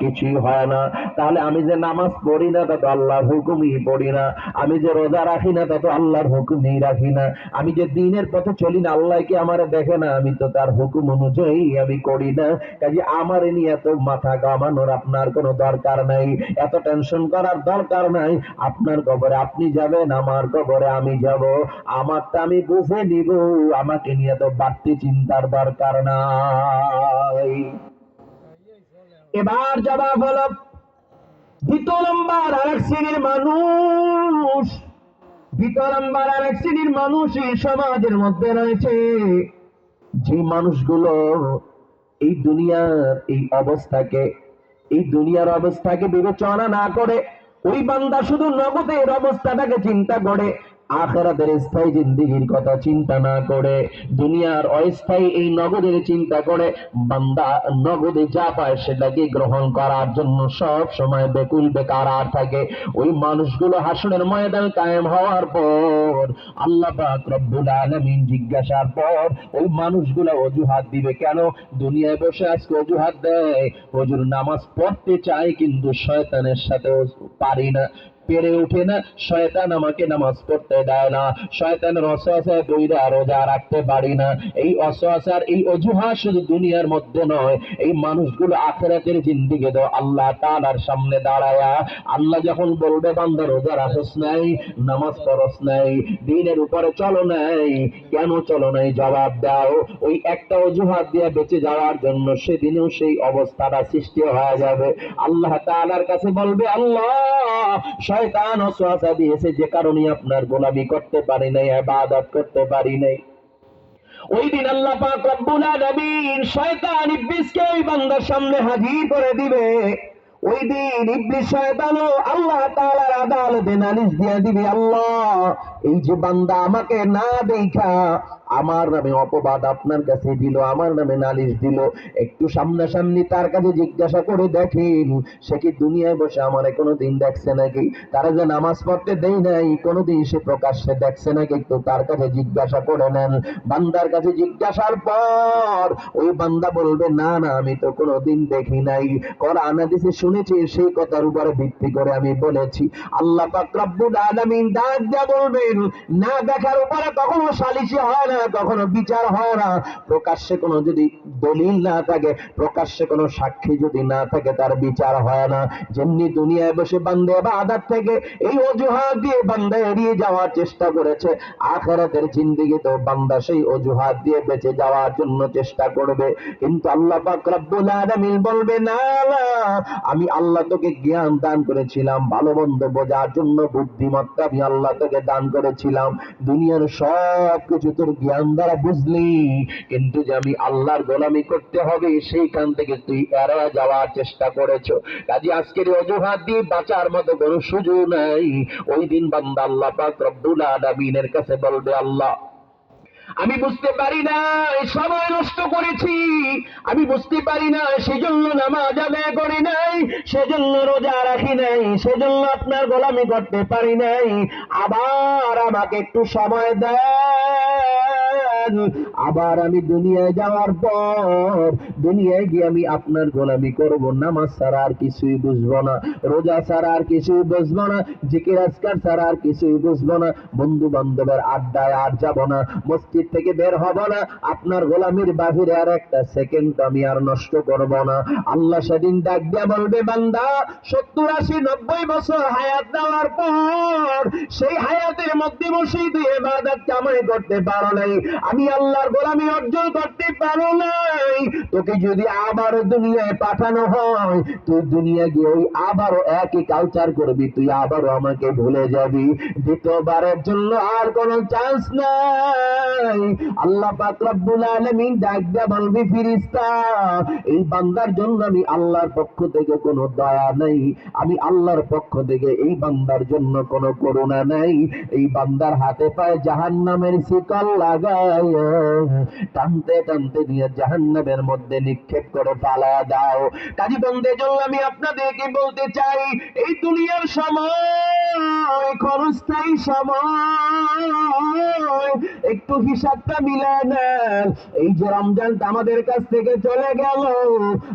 কিছুই হয় না। তাহলে আমি যে নামাজ পড়ি না, তা তো আল্লাহর হুকুমই পড়ি না। আমি যে রোজা রাখি না, তা তো আল্লাহর হুকুমই রাখি না। আমি যে দিনের পথে চলি না, আল্লাহ কি আমার দেখে না? আমি তো তার হুকুম অনুযায়ী আমি করি না। কাজে আমার নিয়ে এত মাথা আপনার কোনো দরকার নাই। এত টেনশন করার দরকার নাই। আপনার কবরে আপনি যাবেন, আমার কবরে আমি যাব। আমি বুঝে নিব, আমাকে নিয়ে তো বাড়তি চিন্তার দরকার নাই। এবার জবাব হলো দ্বিতীয় নম্বর আরেক শ্রেণির মানুষ। দ্বিতীয় নম্বর আরেক শ্রেণির মানুষ এই সমাজের মধ্যে রয়েছে। যে মানুষগুলো এই দুনিয়ার এই অবস্থাকে, এই দুনিয়ার অবস্থাকে বিবেচনা না করে, ওই বান্দা শুধু নগদের অবস্থাটাকে চিন্তা করে আখেরাতের স্থায়ী জিন্দিগির কথা চিন্তা না করে, দুনিয়ার অস্থায়ী এই নগদের চিন্তা করে, বান্দা নগদে যা পায় সেটাকে গ্রহণ করার জন্য সব সময় বেকুল বেকার আর থাকে। ওই মানুষগুলো হাসনের ময়দান কায়েম হওয়ার পর, আল্লাহ রব্বুল আলামিন জিজ্ঞাসার পর, ওই মানুষগুলো অজুহাত দিবে কেন? দুনিয়ায় বসে আজকে অজুহাত দেয়। হজুর নামাজ পড়তে চাই কিন্তু শয়তানের সাথে পারি না। পেরে ওঠে না। শয়তান আমাকে নামাজ পড়তে দেয় না। শয়তানের অসহায় বইরা রোজা রাখতে পারি না। এই অসহার এই অজুহাত শুধু দুনিয়ার মধ্যে নয়, এই মানুষগুলো আখেরাতের জিন্দিগে তো আল্লাহ তাআলার সামনে দাঁড়ায়া, আল্লাহ যখন বলবে, বান্দা, রোজা রাখস নাই, নামাজ পড়স নাই, দিনের উপরে চলো নাই, কেন চলো নাই? জবাব দাও। ওই একটা অজুহাত দিয়ে বেঁচে যাওয়ার জন্য সেদিনেও সেই অবস্থাটা সৃষ্টি হয়ে যাবে। আল্লাহ তাআলার কাছে বলবে, আল্লাহ শয়তান অসহাসা দিয়েছে যে কারণে আপনার গোলামি করতে পারি নাই আবাদত করতে পারি নাই। ওই দিন আল্লাহ পাক রব্বুল আলামিন শয়তান ইবলিসকে ওই বান্দার সামনে হাজির করে দিবে। ওই দিন ইবলিস শয়তানও আল্লাহ তাআলার আদালতে নালিশ দিয়ে দিবে, আল্লাহ এই যে বান্দা আমাকে না দেখা, আমার নামে অপবাদ আপনার কাছে দিল, আমার নামে নালিশ দিল। একটু সামনাসামনি তার কাছে জিজ্ঞাসা করে দেখেন, সে কি দুনিয়ায় বসে আমারে কোনোদিন দেখছে নাকি? তারা যে নামাজ পড়তে দেই নাই, কোনোদিন সে প্রকাশ্যে দেখছে নাকি? একটু তার কাছে জিজ্ঞাসা করে নেন। বান্দার কাছে জিজ্ঞাসার পর ওই বান্দা বলবে, না না, আমি তো কোনোদিন দেখি নাই। কোরআন, হাদিসে শুনেছি, সেই কথার উপরে ভিত্তি করে আমি বলেছি। আল্লাহ পাক রব্বুল আলামিন ডাক দিয়া বলবেন না দেখার উপরে কখনো সালিশি হয় না, কখনো বিচার হয় না। প্রকাশ্যে কোনো যদি দলিল না থাকে, প্রকাশ্যে কোনো সাক্ষী যদি না থাকে, তার বিচার হয় না। যেমনি দুনিয়ায় বসে বান্দে বা আদার থেকে এই অজুহাত দিয়ে বান্দা এড়িয়ে যাওয়ার চেষ্টা করেছে, আখেরাতের জিন্দিগি তো বান্দা সেই অজুহাত দিয়ে বেঁচে যাওয়ার জন্য চেষ্টা করবে। কিন্তু আল্লাহ পাক রব্বুল বলবে না, আমি আল্লাহ তোকে জ্ঞান দান করেছিলাম, ভালো মন্দ বোঝার জন্য, বুদ্ধিমত্তা আমি আল্লাহ তোকে দান করেছিলাম। দুনিয়ার সব কিছু তোর জ্ঞান দ্বারা বুঝলি। কিন্তু যে আমি আল্লাহর গোলামি করতে হবে, সেইখান থেকে তুই এড়া যাওয়ার চেষ্টা করেছ। কাজে আজকের অজুহাত দিয়ে বাঁচার মতো কোনো সুযোগ নাই। ওই দিন বান্দা আল্লাহ পাক রব্বুল আলামিনের কাছে বলবে, আল্লাহ আমি বুঝতে পারি না সময় নষ্ট করেছি। আমি বুঝতে পারি না, সেজন্য নামাজ আদায় করি নাই, সেজন্য রোজা রাখি নাই, সেজন্য আপনার গোলামি করতে পারি নাই। আবার আমাকে একটু সময় দেন। আবার আমি দুনিয়ায় যাওয়ার পর, দুনিয়ায় গিয়ে আমি আপনার গোলামি করব। নামাজ ছাড়া আর কিছুই না, রোজা ছাড়া আর কিছুই না, জিকির, আজকার ছাড়া আর কিছুই না বন্ধু বান্ধবের আড্ডায় আর যাব না, মসজিদ থেকে বের হব না, আপনার গোলামির বাহিরে আর একটা সেকেন্ড আমি আর নষ্ট করব না। আল্লাহ সেদিন ডাক দিয়া বলবে, বান্দা, সত্তর আশি নব্বই বছর হায়াত দেওয়ার পর, সেই হায়াতের মধ্যে বসেই তুই এবাদত কামাই করতে পারো নাই। আমি আল্লাহর গোলামি অর্জন করতে পারো নাই। তোকে যদি আবারও দুনিয়ায় পাঠানো হয়, তুই দুনিয়া গিয়ে ওই আবারও একই কালচার করবি, তুই আবারও আমাকে ভুলে যাবি। দ্বিতীয়বারের জন্য আর কোনো চান্স নাই। আল্লাহ পাক রব্বুল আলামিন ডাক বলবি, ফিরিস্তা, এই বান্দার জন্য আমি আল্লাহর পক্ষ থেকে কোনো দয়া নাই। আমি আল্লাহর পক্ষ থেকে এই বান্দার জন্য কোনো করুণা নাই। এই বান্দার হাতে পায়ে জাহান্নামের শিকল লাগায় টানতে টানতে নিয়ে জাহান্নামের মধ্যে নিক্ষেপ করে পালা দাও। কাজী জন্য আমি আপনাদেরকে বলতে চাই, এই দুনিয়ার সময় সময়। একটু হিসাবটা মিলায় নেন। এই যে রমজানটা আমাদের কাছ থেকে চলে গেল।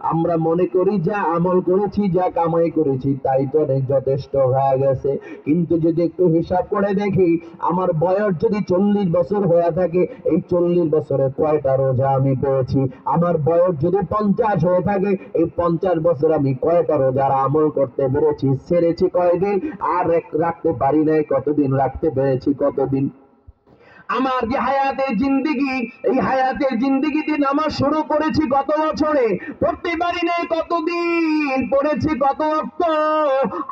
আমরা মনে করি যা আমল করেছি, যা কামাই করেছি, তাই তো অনেক যথেষ্ট হয়ে গেছে। কিন্তু যদি একটু হিসাব করে দেখি, আমার বয়স যদি চল্লিশ বছর হয়ে থাকে, এই চল্লিশ বছরে কয়টা রোজা আমি পেয়েছি? আমার বয়স যদি পঞ্চাশ হয়ে থাকে, এই পঞ্চাশ বছর আমি কয়টা রোজার আমল করতে পেরেছি ছেড়েছি কয়দিন? আর রাখতে পারি নাই, কতদিন রাখতে পেরেছি, কতদিন? আমার যে হায়াতের জিন্দিগি, এই হায়াতের জিন্দিগিতে নামাজ শুরু করেছি গত বছরে। পড়তে পারি নাই, কতদিন পড়েছি কত অক্ত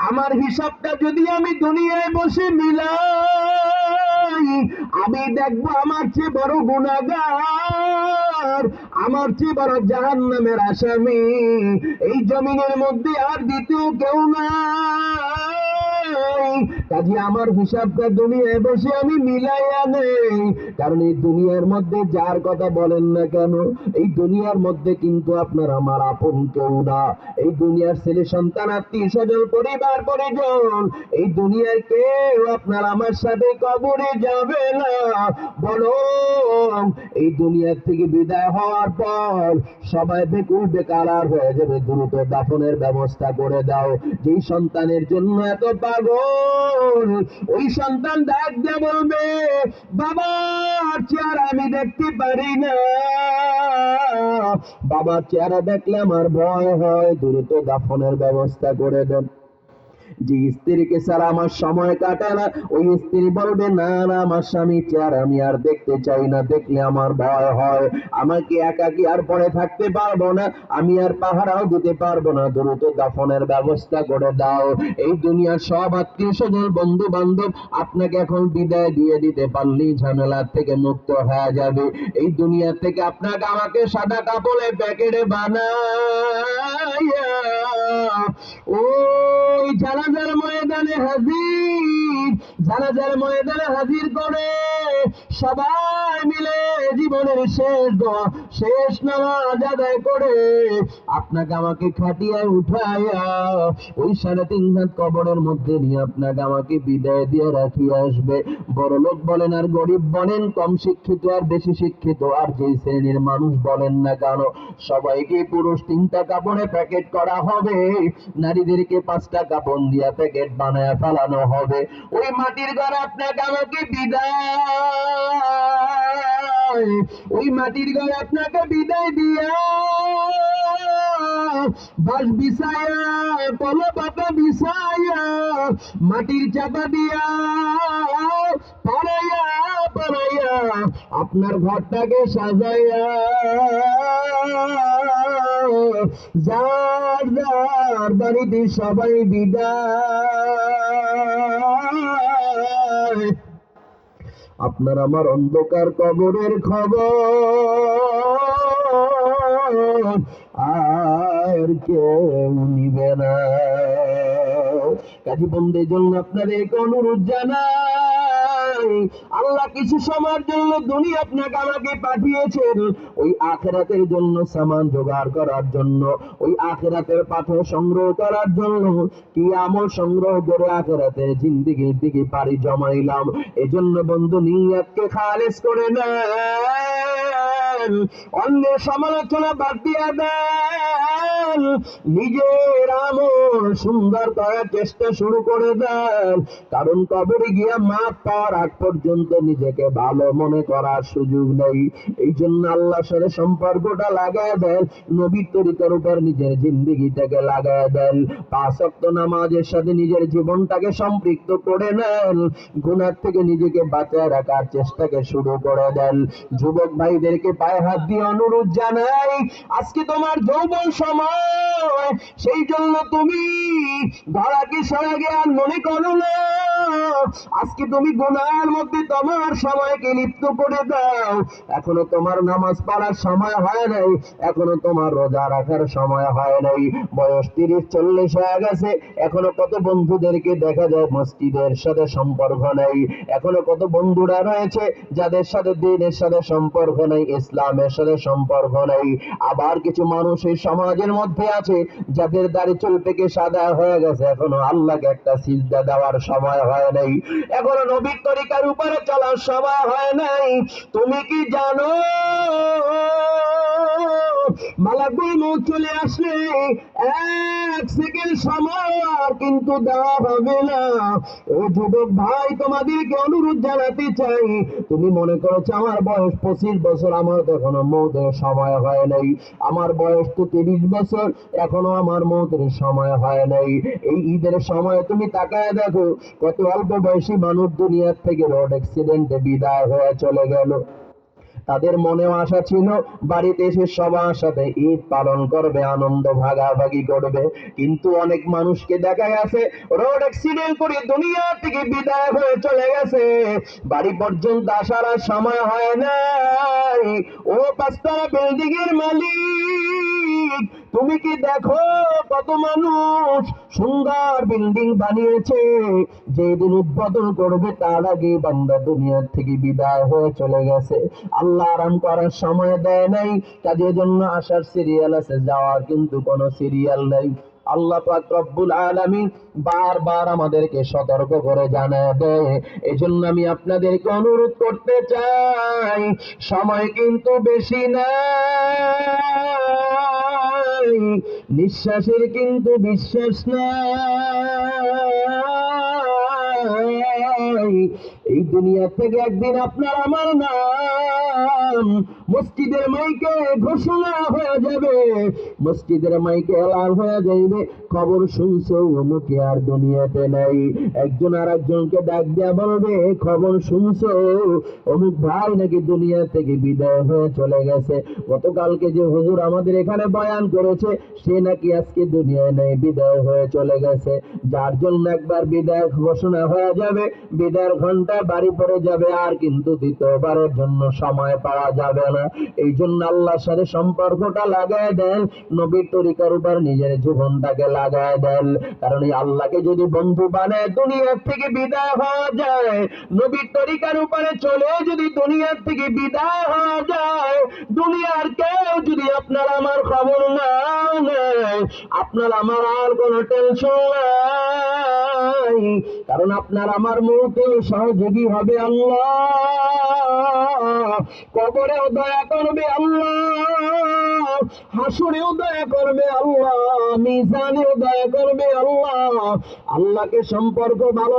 আমার হিসাবটা যদি আমি দুনিয়ায় বসে মিলাই আমি দেখব আমার চেয়ে বড় গুণাগার। আমার চেয়ে বড় জাহান নামের আসামি। এই জমিনের মধ্যে আর দ্বিতীয় কেউ নাই। কাজে আমার হিসাবটা দুনিয়ায় বসে আমি মিলাইয়া নেই। কারণ এই দুনিয়ার মধ্যে যার কথা বলেন না কেন, এই দুনিয়ার মধ্যে কিন্তু আপনার আমার আপন কেউ না। এই দুনিয়ার ছেলে সন্তান, আত্মীয় স্বজন, পরিবার, পরিজন, এই দুনিয়ার কেউ আপনার আমার সাথে কবরে যাবে না। বরং এই দুনিয়ার থেকে বিদায় হওয়ার পর সবাই বেকুল, বেকার আর হয়ে যাবে। দ্রুত দাফনের ব্যবস্থা করে দাও। যেই সন্তানের জন্য এত পাগল ওই সন্তান ডাক দিয়ে বলবে, বাবার চেহারা আমি দেখতে পারি না। বাবার চেহারা দেখলে আমার ভয় হয়, দ্রুত দাফনের ব্যবস্থা করে দেন। যে স্ত্রীকে ছাড়া আমার সময় কাটে না, ওই স্ত্রী বলবে, না না, আমার স্বামী চেয়ার আমি আর দেখতে চাই না, দেখলে আমার ভয় হয়। আমাকে একাকি আর পরে থাকতে পারব না? আমি আর পাহারাও দিতে পারব না। দ্রুত দাফনের ব্যবস্থা করে দাও। এই দুনিয়ার সব আত্মীয় স্বজন বন্ধু বান্ধব আপনাকে এখন বিদায় দিয়ে দিতে পারলেই ঝামেলার থেকে মুক্ত হয়ে যাবে। এই দুনিয়া থেকে আপনাকে আমাকে সাদা কাপড়ে প্যাকেটে বানাইয়া ওই জানাজার ময়দানে হাজির জানাজার ময়দানে হাজির করে সবাই মিলে জীবনের শেষ দোয়া, শেষ নামাজ আদায় করে আপনাকে আমাকে খাটিয়ে উঠাইয়া ওই সাড়ে তিন হাত কবরের মধ্যে নিয়ে আপনাকে আমাকে বিদায় দিয়ে রাখিয়ে আসবে। বড় লোক বলেন আর গরিব বলেন, কম শিক্ষিত আর বেশি শিক্ষিত, আর যেই শ্রেণির মানুষ বলেন না কেন, সবাইকে পুরুষ তিনটা কাপড়ে প্যাকেট করা হবে, নারীদেরকে পাঁচটা কাপড় দিয়া প্যাকেট বানায় ফেলানো হবে। ওই মাটির ঘর আপনাকে আমাকে বিদায় ওই মাটির ঘরে আপনাকে বিদায় দিয়া। বাস বিছায়া, মাটির চাপা দিয়া পাড়াইয়া পাড়াইয়া আপনার ঘরটাকে সাজাইয়া। যার যার বাড়িতে সবাই বিদায়। আপনার আমার অন্ধকার কবরের খবর আর কেউ নিবে না। কাজী বন্ধের জন্য আপনাদের অনুরোধ জানাই। আল্লাহ কিছু সময়ের জন্য দুনিয়া আপনাকে আমাকে পাঠিয়েছেন। ওই আখেরাতের জন্য সামান জোগাড় করার জন্য, ওই আখেরাতের পাথর সংগ্রহ করার জন্য। কি আমল সংগ্রহ করে আখেরাতে জিন্দিগির দিকে পাড়ি জমাইলাম? এজন্য বন্ধু নিয়াতকে খালেজ করে নেন অন্যের সমালোচনা বাদ দিয়ে দেন। নিজের আমল সুন্দর করার চেষ্টা শুরু করে দেন। কারণ কবরে গিয়া মাপ পাওয়ার আগ পর্যন্ত নিজেকে ভালো মনে করার সুযোগ নেই। এই জন্য আল্লাহর সাথে সম্পর্কটা লাগায় দেন, নবীর তরিকার উপর নিজের জিন্দিগিটাকে লাগায় দেন। পাঁচ নামাজের সাথে নিজের জীবনটাকে সম্পৃক্ত করে নেন। গুনার থেকে নিজেকে বাঁচায় রাখার চেষ্টাকে শুরু করে দেন। যুবক ভাইদেরকে পায়ে হাত দিয়ে অনুরোধ জানাই, আজকে তোমার যৌবন সময়, সেই জন্য তুমি ধরাকে সরা জ্ঞান মনে করো আজকে তুমি গুনার মধ্যে তোমার সময়কে লিপ্ত করে দাও। এখনও তোমার নামাজ পড়ার সময় হয় নাই, এখনও তোমার রোজা রাখার সময় হয় নাই। বয়স তিরিশ, চল্লিশ হয়ে গেছে, এখনও কত বন্ধুদেরকে দেখা যায় মসজিদের সাথে সম্পর্ক নাই। এখনও কত বন্ধুরা রয়েছে যাদের সাথে দিনের সাথে সম্পর্ক নাই, ইসলাম সাথে সম্পর্ক নেই। আবার কিছু মানুষ এই সমাজের মধ্যে আছে, যাদের দাড়ি চুল পেকে সাদা হয়ে গেছে। এখনও আল্লাহকে একটা সিজদা দেওয়ার সময় হয় নাই। এখনও নবীর তরিকার উপরে চলার সময় হয় নাই। তুমি কি জানো? মালাকুল চলে আসলে এক সেকেন্ড সময় আর কিন্তু দেওয়া হবে না। ও যুবক ভাই, তোমাদেরকে অনুরোধ জানাতে চাই, তুমি মনে করেছ আমার বয়স পঁচিশ বছর, আমার এখনও মৌতের সময় হয় নাই। আমার বয়স তো তিরিশ বছর, এখনও আমার মৌতের সময় হয় নাই। এই ঈদের সময় তুমি তাকায় দেখো, কত অল্প বয়সী মানুষ দুনিয়ার থেকে রোড অ্যাক্সিডেন্টে বিদায় হয়ে চলে গেল। তাদের মনেও আশা ছিল, বাড়িতে এসে সবার সাথে ঈদ পালন করবে, আনন্দ ভাগাভাগি করবে। কিন্তু অনেক মানুষকে দেখা গেছে, রোড অ্যাক্সিডেন্ট করে দুনিয়া থেকে বিদায় হয়ে চলে গেছে। বাড়ি পর্যন্ত আসার আর সময় হয় নাই। ও পাঁচতলা বিল্ডিং এর মালিক। তুমি কি দেখো কত মানুষ সুন্দর বিল্ডিং বানিয়েছে? যেদিন উদ্বোধন করবে তার আগে বান্দা দুনিয়ার থেকে বিদায় হয়ে চলে গেছে। আল্লাহ আরাম করার সময় দেয় নাই, কাজের জন্য আসার সিরিয়াল আছে, যাওয়ার কিন্তু কোনো সিরিয়াল নাই। আল্লাহ পাক রব্বুল আলামিন বারবার আমাদেরকে সতর্ক করে জানায় দেয়। এজন্য আমি আপনাদেরকে অনুরোধ করতে চাই, সময় কিন্তু বেশি নাই। নিঃশ্বাসের কিন্তু বিশ্বাস নাই। এই দুনিয়া থেকে একদিন আপনার আমার নাম মসজিদের মাইকে ঘোষণা হয়ে যাবে। মসজিদের মাইকে এলান হয়ে যাইবে। খবর শুনছো, অমুকে আর দুনিয়াতে নাই। একজন আর একজনকে ডাক দিয়া বলবে, খবর শুনছো, অমুক ভাই নাকি দুনিয়া থেকে বিদায় হয়ে চলে গেছে। গতকালকে যে হুজুর আমাদের এখানে বয়ান করেছে, সে নাকি আজকে দুনিয়ায় নেই, বিদায় হয়ে চলে গেছে। যার জন্য একবার বিদায় ঘোষণা হয়ে যাবে, বিদায়ের ঘণ্টা বাড়ি পড়ে যাবে, আর কিন্তু দ্বিতীয়বারের জন্য সময় পাওয়া যাবে না। এই জন্য আল্লাহর সাথে সম্পর্কটা লাগায় দেন। নবীর তরিকার উপর নিজের জীবনটাকে লাগায় দেন। কারণ এই আল্লাহকে যদি বন্ধু বানায়, দুনিয়ার থেকে বিদায় হওয়া যায়। নবীর তরিকার উপরে চলে যদি দুনিয়ার থেকে বিদায় হওয়া যায়, দুনিয়ার কেউ যদি আপনার আমার খবর না আপনার আমার আর কোনো টেনশন নাই। কারণ আপনার আমার মুখে সহযোগী হবে আল্লাহ। কবরেও দয়া করবে আল্লাহ। হাসুরেও দয়া করবে আল্লাহ দয়া করবে আল্লাহ। আল্লাহকে সম্পর্ক ভালো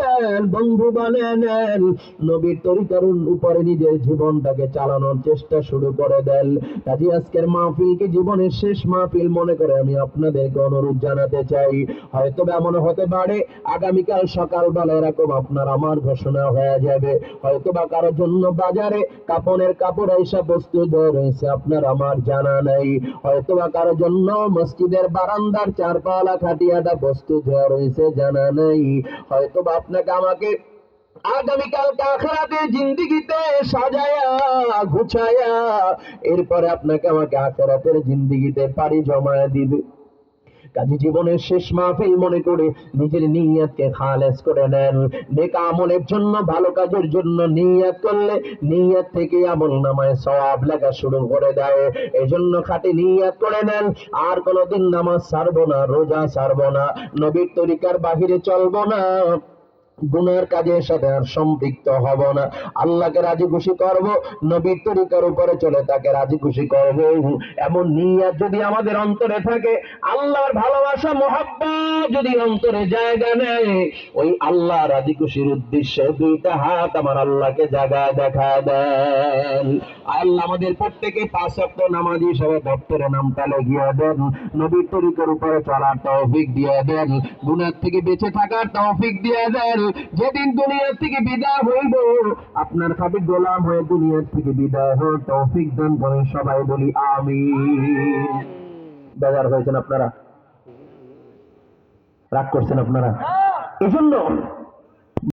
দেন, বন্ধু বানিয়ে নেন। নবীর উপরে নিজের জীবনটাকে চালানোর চেষ্টা শুরু করে দেন। কাজে আজকের মাহফিলকে জীবনের শেষ মাহফিল মনে করে আমি আপনাদেরকে অনুরোধ জানাতে চাই। হয়তো এমন হতে পারে, আগামীকাল সকালবেলা এরকম আপনার আমার ঘোষণা হয়ে যাবে। হয়তো বা কারোর জন্য বাজারে কাপড়ের কাপড় এইসব বস্তু রয়েছে, আপনার আমার জানা নাই। হয়তো কারোর জন্য মসজিদের বারান্দার চারপালা খাটিয়াটা বস্তু ঝড় হয়েছে জানা নেই। হয়তো আপনাকে আমাকে আগামীকাল আখরাতে জিন্দিগিতে সাজায়া, গুছায়া, এরপরে আপনাকে আমাকে আখরাতের জিন্দিগিতে পাড়ি জমায়া দিবে। কাজী জীবনের শেষ মাহফিল মনে করে নিজের নিয়াতকে খালেস করে নেন। নেক আমলের জন্য, ভালো কাজের জন্য নিয়াত করলে নিয়াত থেকে আমল নামায় সওয়াব লাগা শুরু করে দেয়। এজন্য খাটি নিয়াত করে নেন। আর কোনোদিন নামাজ ছাড়বো না, রোজা ছাড়বো না, নবীর তরিকার বাহিরে চলবো না। গুনার কাজের সাথে আর সম্পৃক্ত হব না। আল্লাহকে রাজি খুশি করব, নবীর তরিকার উপরে চলে তাকে রাজি খুশি করব। এমন নিয়াত যদি আমাদের অন্তরে থাকে, আল্লাহর ভালোবাসা, মহাব্বত যদি অন্তরে জায়গা নেয়, ওই আল্লাহ রাজি খুশির উদ্দেশ্যে দুইটা হাত আমার আল্লাহকে জায়গায় দেখা দেন। আল্লাহ আমাদের প্রত্যেকে পাঁচ সপ্তাহ নামাজি হিসাবে দপ্তরে নামটা লেগিয়ে দেন। নবীর তরিকার উপরে চলার তৌফিক দিয়ে দেন। গুনার থেকে বেঁচে থাকার তৌফিক দিয়ে দেন। যেদিন দুনিয়ার থেকে বিদায় হইব আপনার সাথে গোলাম হয়ে দুনিয়ার থেকে বিদায় হয়ে টফিক দান করে সবাই বলি আমি বেজার হয়েছেন আপনারা? রাগ করছেন আপনারা? এজন্য